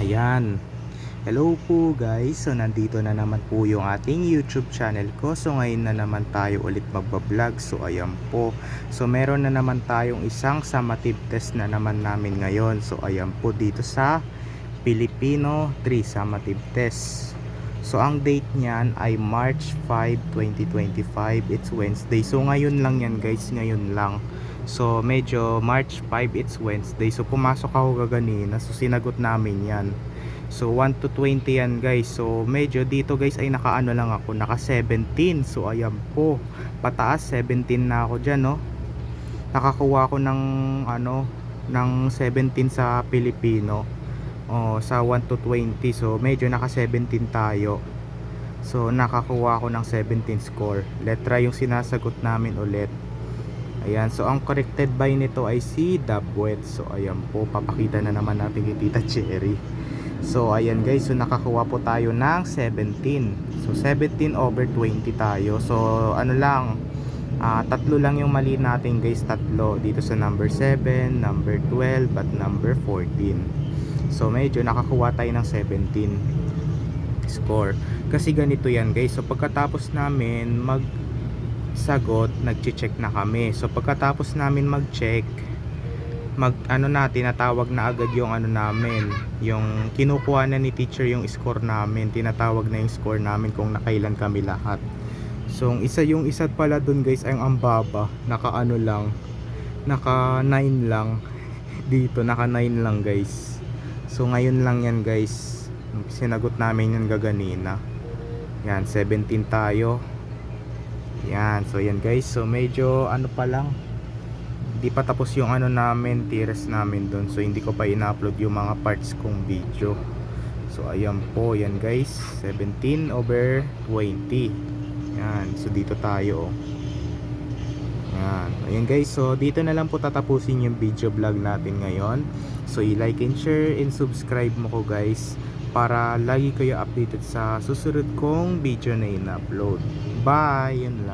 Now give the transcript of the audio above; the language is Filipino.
Ayan. Hello po guys. So nandito na naman po yung ating YouTube channel ko. So ngayon na naman tayo ulit magbablog. So ayan po. So meron na naman tayong isang summative test na naman namin ngayon. So ayan po dito sa Filipino 3 summative test. So ang date niyan ay March 5, 2025. It's Wednesday. So ngayon lang yan guys. Ngayon lang. So medyo March 5 it's Wednesday. So pumasok ako kaganina. So sinagot namin yan. So 1 to 20 yan guys. So medyo dito guys ay nakaano lang ako. Naka 17. So ayan po. Pataas 17 na ako dyan no. Nakakuha ko ng ano ng 17 sa Pilipino. Oh, sa 1 to 20. So medyo naka 17 tayo. So nakakuha ko ng 17 score. Letra yung sinasagot namin ulit. Ayan, so ang corrected by nito ay si Dabwet. So ayan po, papakita na naman natin kay Tita Cherry. So ayan guys, so nakakuha po tayo ng 17. So 17 over 20 tayo. So ano lang, ah, tatlo lang yung mali natin guys, tatlo. Dito sa number 7, number 12, at number 14. So medyo nakakuha tayo ng 17 score. Kasi ganito yan guys. So pagkatapos namin mag sagot, nagche-check na kami. So pagkatapos namin mag-check, mag ano na tinatawag na agad yung ano namin, yung kinukuha na ni teacher yung score namin, tinatawag na yung score namin kung nakailan kami lahat. So ang isa yung isa pala dun guys ay ang baba, naka ano lang, naka 9 lang. Dito naka 9 lang guys. So ngayon lang yan guys. Sinagot namin yan gaganina. Yan 17 tayo. Yan, so yan guys. So medyo ano pa lang. Hindi pa tapos yung ano namin, tires namin doon. So hindi ko pa ina-upload yung mga parts kong video. So ayan po, yan guys. 17 over 20. Yan, so dito tayo. Yan. Ayan guys, so dito na lang po tatapusin yung video vlog natin ngayon. So i-like and share and subscribe mo ko guys para lagi kayo updated sa susunod kong video na in-upload. Bye! Yun lang.